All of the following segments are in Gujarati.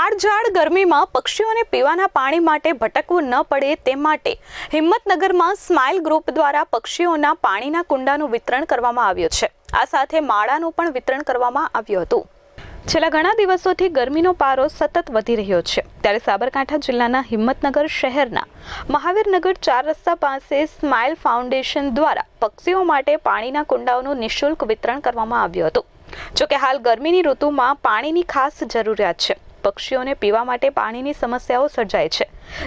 કાળઝાળ ગરમીમાં પક્ષીઓને પીવાના પાણી માટે ભટકવું ન પડે તે માટે હિંમતનગરમાં સ્માઇલ ગ્રુપ દ્વારા પક્ષીઓના પાણીના કુંડાનું વિતરણ કરવામાં આવ્યું છે. આ સાથે માળાનું પણ વિતરણ કરવામાં આવ્યું હતું. છેલ્લા ઘણા દિવસોથી ગરમીનો પારો સતત વધી રહ્યો છે. ત્યારે સાબરકાંઠા જિલ્લાના હિંમતનગર શહેરના મહાવીરનગર ચાર રસ્તા પાસે સ્માઇલ ફાઉન્ડેશન દ્વારા પક્ષીઓ માટે પાણીના કુંડાઓનું નિઃશુલ્ક વિતરણ કરવામાં આવ્યું હતું. જોકે હાલ ગરમીની ઋતુમાં પાણીની ખાસ જરૂરિયાત છે. પક્ષીઓને પીવા માટે પાણીની સમસ્યાઓ સર્જાય છે.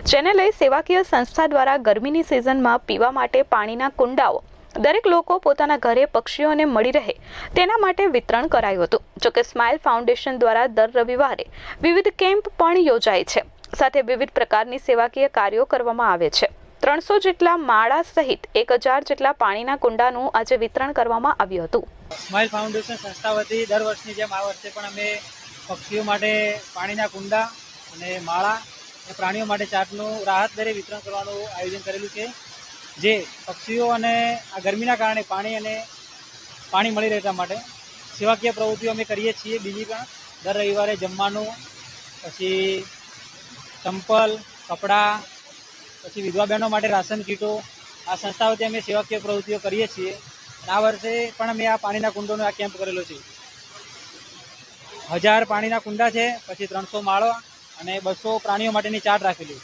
જેને લઈ સેવાકીય સંસ્થા દ્વારા ગરમીની સિઝનમાં પીવા માટે પાણીના કુંડાઓ દરેક લોકો પોતાના ઘરે પક્ષીઓને મળી રહે તેના માટે વિતરણ કરાયું હતું. જોકે સ્માઇલ ફાઉન્ડેશન દ્વારા દર રવિવારે વિવિધ કેમ્પ પણ યોજાય છે. સાથે વિવિધ પ્રકારની સેવાકીય કાર્યો કરવામાં આવે છે. ત્રણસો જેટલા માળા સહિત એક હજાર જેટલા પાણીના કુંડાનું આજે વિતરણ કરવામાં આવ્યું હતું. સ્માઇલ ફાઉન્ડેશન સંસ્થા વતી દર વર્ષની જેમ આ વર્ષે પણ અમે પક્ષીઓ માટે પાણીના કુંડા અને માળા અને પ્રાણીઓ માટે ચાટનું રાહત દરે વિતરણ કરવાનું આયોજન કરેલું છે. જે પક્ષીઓ અને આ ગરમીના કારણે પાણી અને પાણી મળી રહેતા માટે સેવાકીય પ્રવૃત્તિઓ અમે કરીએ છીએ. બીજી પણ દર રવિવારે જમવાનું, પછી ચંપલ, કપડાં, પછી વિધવા બહેનો માટે રાશન કીટો, આ સંસ્થા વતી અમે સેવાકીય પ્રવૃત્તિઓ કરીએ છીએ. આ વર્ષે પણ અમે આ પાણીના કુંડોનો આ કેમ્પ કરેલો છે. હજાર પાણીના કુંડા છે, પછી ત્રણસો માળો અને બસો પ્રાણીઓ માટેની ચાટ રાખેલી.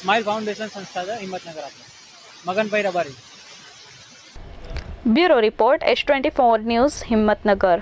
સ્માઇલ ફાઉન્ડેશન સંસ્થા છે, હિંમતનગર આપણે Maganbhai Rabari. Bureau report, S twenty four news, Himmatnagar.